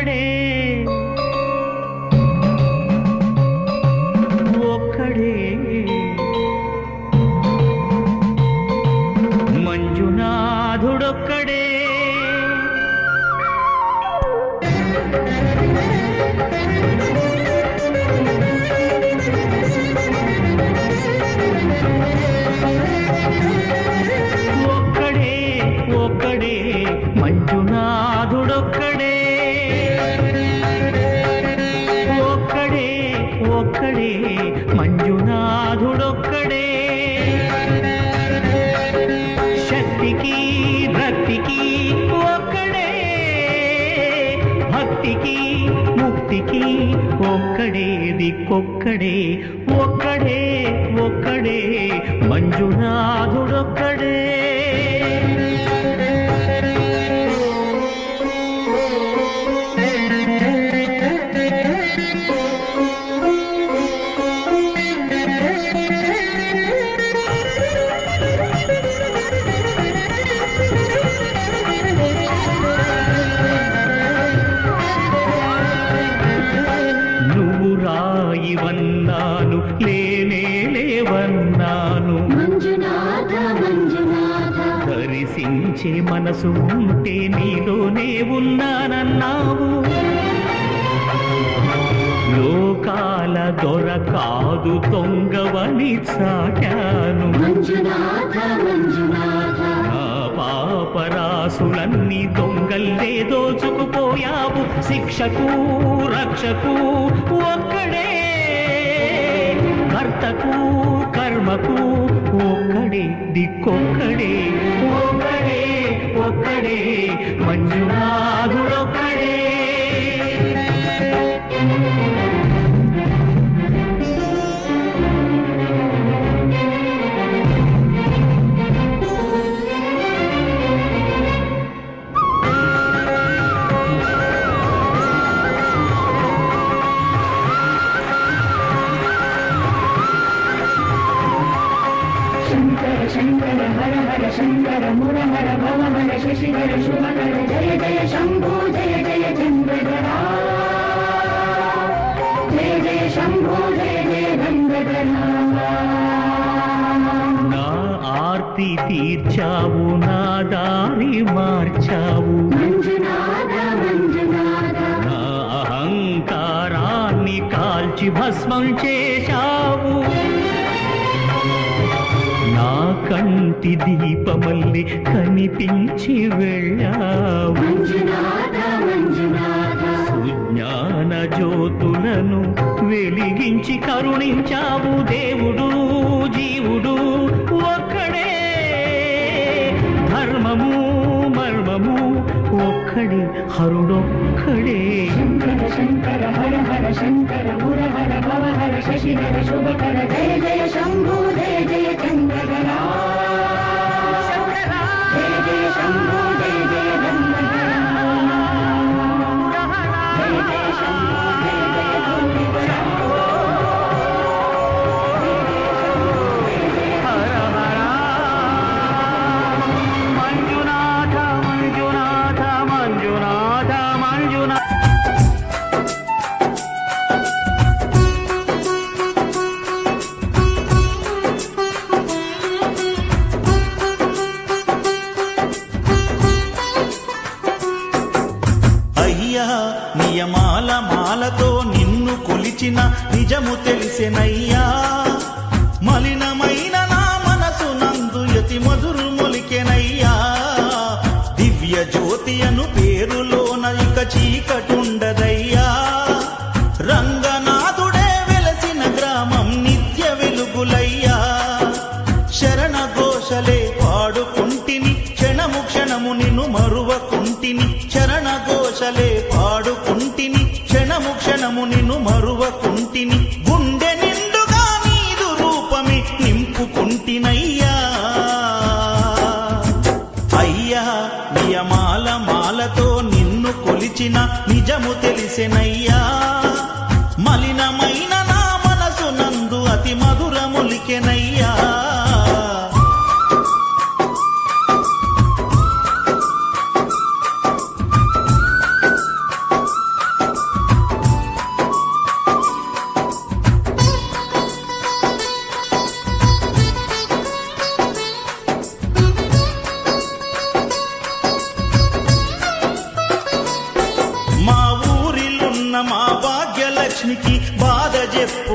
ఒక్కడే ఒక్కడే మంజునాథుడొక్కడే. శక్తికి భక్తికి ఒక్కడే. భక్తికి ముక్తికి ఒక్కడే దిక్కొక్కడే ఒక్కడే ఒక్కడే మంజునాథుడొక్కడే. దర్శించే మనసు ఉంటే నీలోనే ఉన్నానన్నావు. లోకాల దొర కాదు దొంగవని చాటాను నా పాపరాసులన్నీ దొంగల్లే దోచుకుపోయావు. శిక్షకు రక్షకు ఒక్కడే. కర్తకు కర్మకు ఒక్కడే దిక్కొక్కడే. ఒక్కడే. మంజునాథుడొక్కడే శంకర ముర శశిధర శుభకర జయ జయ శంభో జయ జయ చంద్రధరా జయ జయ శంభో జయ జయ గంగధరా నా ఆర్తి తీర్చావు నా దారి మార్చావు. మంజునాథ మంజునాథ నా అహంకారాన్ని కాల్చి భస్మం చేశావు. కంటి దీపమల్లి కనిపించి వెళ్ళావు. సుజ్ఞాన జ్యోతులను వెలిగించి కరుణించావు దేవుడు జీవుడు ఒక్కడే. ధర్మము మర్మము हरुडो खडे। शङ्कर शङ्कर हर हर शङ्कर गुरुहर हर शशिधर शुभकर जय जय शङ्कुर जय जय शङ्कर అయ్యా నియమాల మాలతో నిన్ను కొలిచిన నిజము తెలిసెనయ్యా. మలినమైన నా మనసు నందు యతి మధురు మొలికెనయ్యా. దివ్య జ్యోతి అను పేరులోన ఇక చీకటు ఘోషలే పాడుకుంటిని క్షణము క్షణము నిన్ను మరువకుంటిని. గుండె నిండుగా నీదు రూపమి నింపుకుంటినయ్యా. అయ్యా నియమాల మాలతో నిన్ను కొలిచిన నిజము తెలిసెనయ్యా.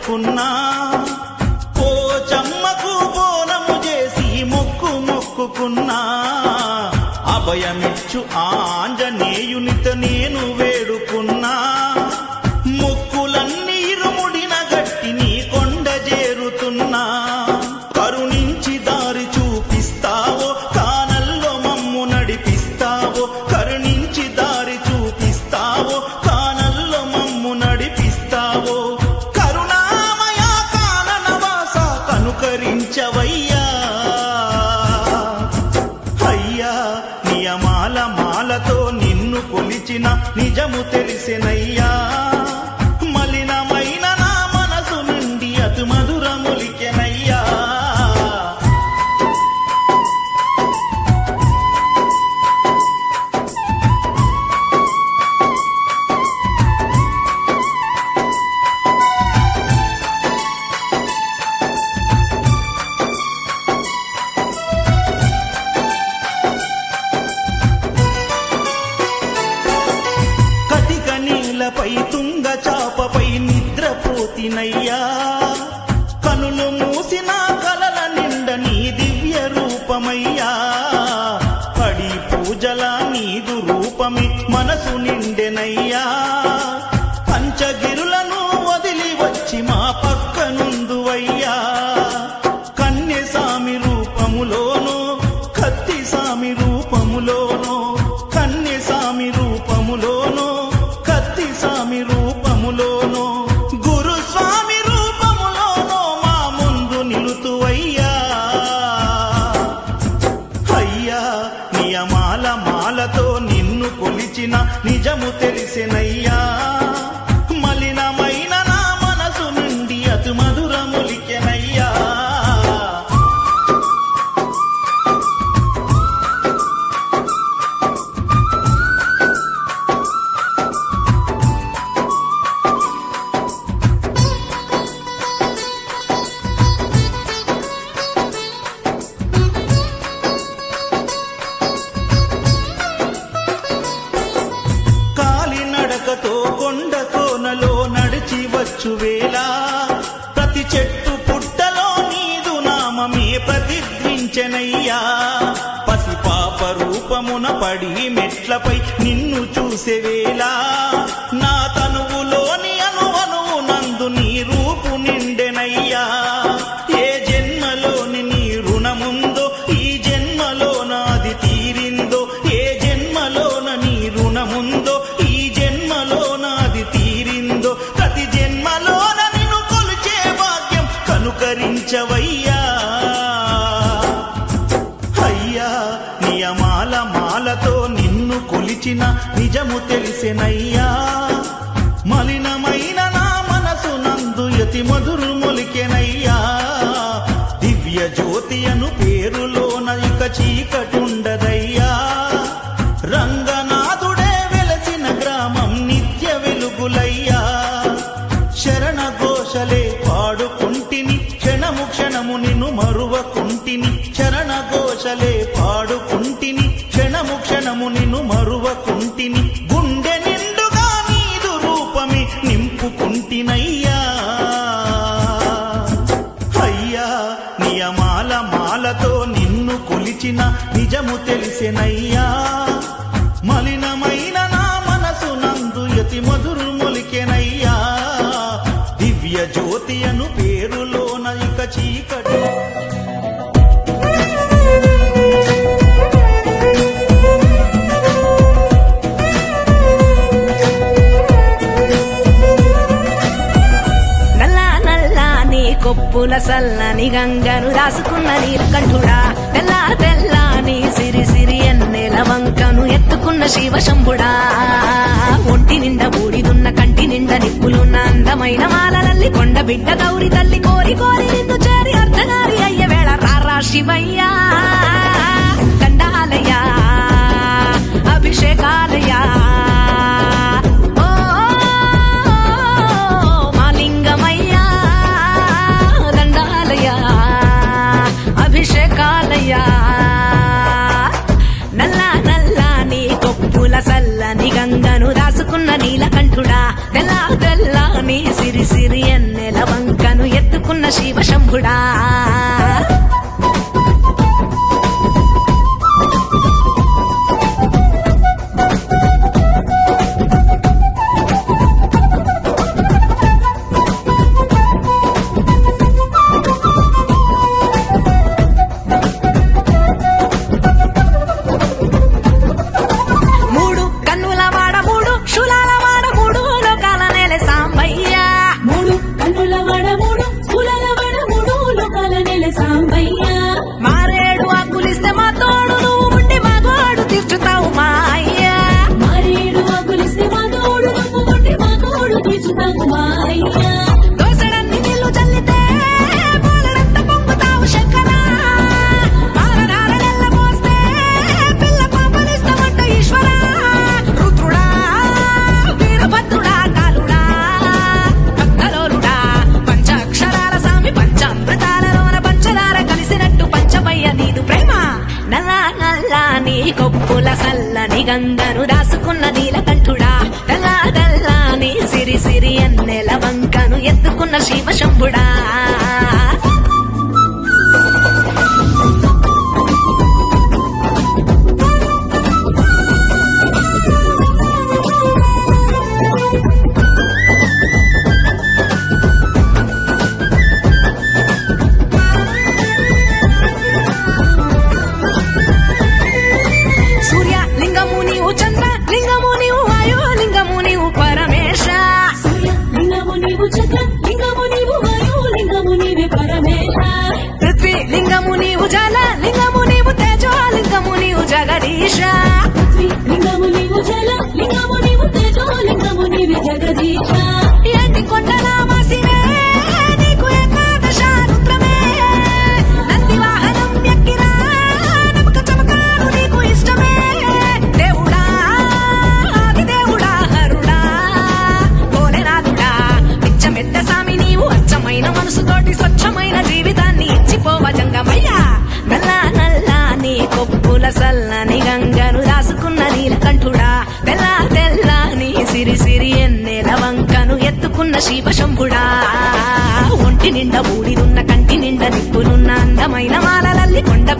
చెప్పుకున్నా రూపమున పడి మెట్లపై నిన్ను చూసే వేళ నా తనువులోని అనువనువు నందు నీ రూపు నిండెనయ్యా. ఏ జన్మలోని నీ రుణముందో ఈ జన్మలో నాది తీరిందో ఏ జన్మలోన నీ రుణముందో ఈ జన్మలో నాది తీరిందో ప్రతి జన్మలోన నిన్ను కొలిచే భాగ్యం కనుకరించవై కొలిచిన నిజము తెలిసెనయ్యా. మలినమైన నా మనసు నందు యతి మధురు మొలికెనయ్యా. దివ్య జ్యోతి అను పేరులోన ఇక చీకటుండదయ్యా. రంగనాథుడే వెలసిన గ్రామం నిత్య వెలుగులయ్యా. శరణ ఘోషలే పాడుకుంటిని క్షణము క్షణము నిన్ను మరువకుంటిని శరణ ఘోషలే పాడు చూసిన నిజము తెలిసెనయ్యా. మలినమైన నా మనసు నందు యతి మధురు మొలికెనయ్యా. దివ్య జ్యోతి అను పేరులోన ఇక చీకటి. నల్లా నల్ల నీ కొప్పుల సల్లని గంగను రాసుకున్న నీలకంఠుడా. తెల్ల తెల్ల సిరి సిరి ఎన్నెల వంకను ఎత్తుకున్న శివ శంభుడా ఒంటి నిండా బూడిదున్న కంటి నిండా నిప్పులున్న అందమైన మాలలల్లి కొండ బిడ్డ గౌరి తల్లి కోరి కోరి నిన్ను చేరి అర్ధనారి అయ్యే వేళ రారా శివయ్యా. దండాలయ్యా అభిషేకాలయా అయ్యా. నల్ల నల్ల నీ కొప్పుల సల్లని గంగను రాసుకున్న నీలకంఠుడా. కంఠుడా తెల్ల నీ సిరి సిరి ఎన్నెల వంకను ఎత్తుకున్న శివ శంభుడా గంగను దాసుకున్న నీలకంఠుడా. దల్లా తల్లా నీ సిరి సిరి అన్నెల వంకను ఎత్తుకున్న శివ శంభుడా లింగేశా ఎన్ని కొండ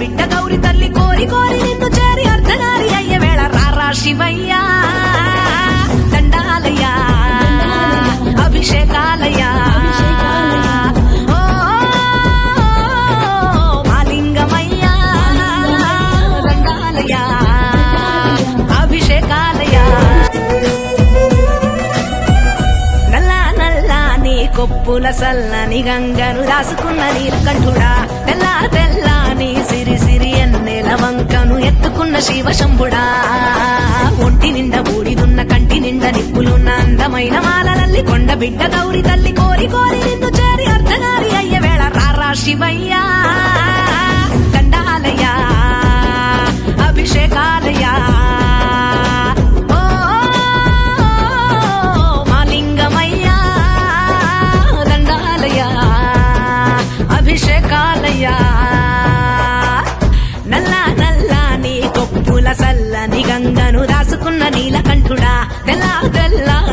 బిడ్డ గౌరి తల్లి కోరి కోరి నిన్ను చేరి అర్ధనారి అయ్య వేళ రారా శివయ్యా. దండాలయ్యా. అభిషేకాలయ్యా. కొప్పుల సల్లని గంగను రాసుకున్న నీరు కంఠుడా. శివ శంభుడా. ఒంటి నిండా బూడిదున్న కంటి నిండా నిప్పులున్న అందమైన మాలలల్లి కొండ బిడ్డ గౌరి తల్లి కోరి కోరి నిన్ను చేరి అర్ధనారి అయ్యే వేళ రారా శివయ్య.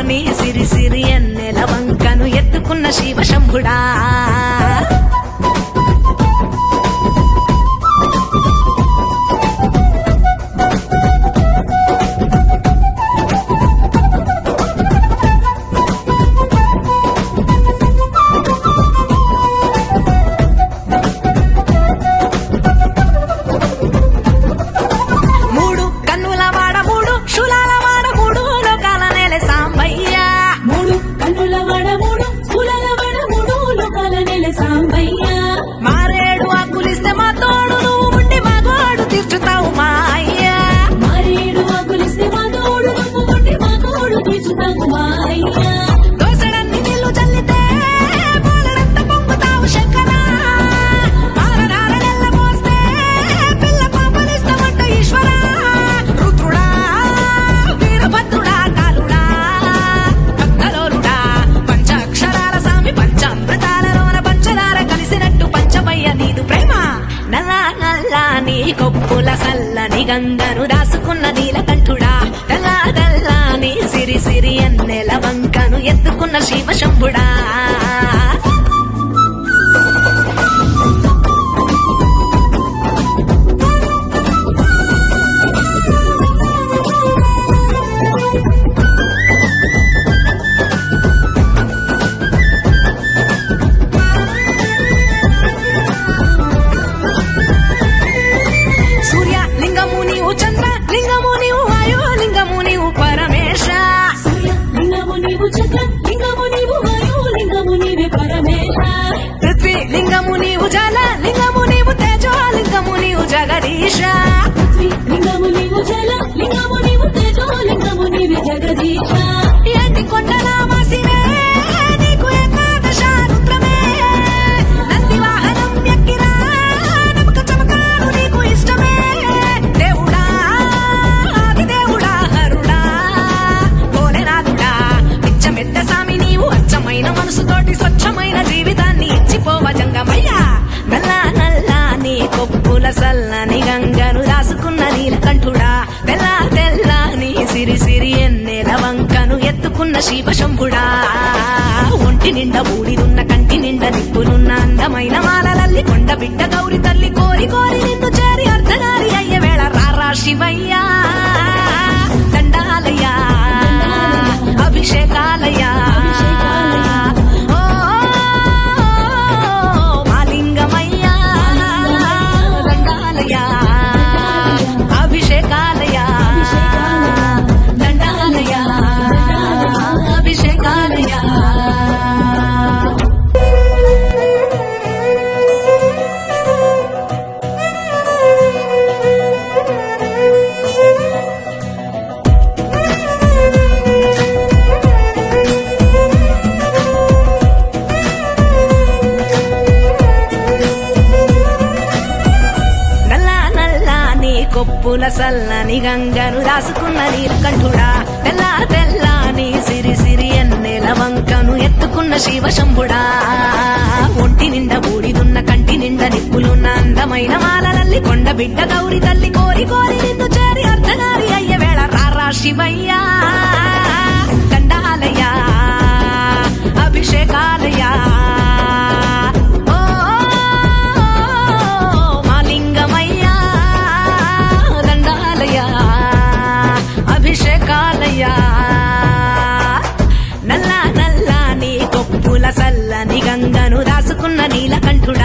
మీ సిరి సిరి ఎన్నెల వంకను ఎత్తుకున్న శివ శంభుడా శివ శంభుడా ఉజాలా నీవు శివశంభుడా ఒంటి నిండా ఊడిదున్న కంటి నిండా నిప్పునున్న అందమైన మాలలల్లి కొండ బిడ్డ గౌరి తల్లి కోరి కోరి నిన్ను చేరి అర్ధనారి అయ్యే వేళ రారా శివయ్యా. ఒడిదున్న శివశంభుడా ఒంటి నిండా బూడిదున్న కంటి నిండా నిప్పులున్న అందమైన మాలలల్లి కొండ బిడ్డ గౌరి తల్లి కోరి కోరి నిన్ను చేరి అర్ధనారి అయ్యే వేళ రారా శివయ్యా. దండాలయ అభిషేకాలయా no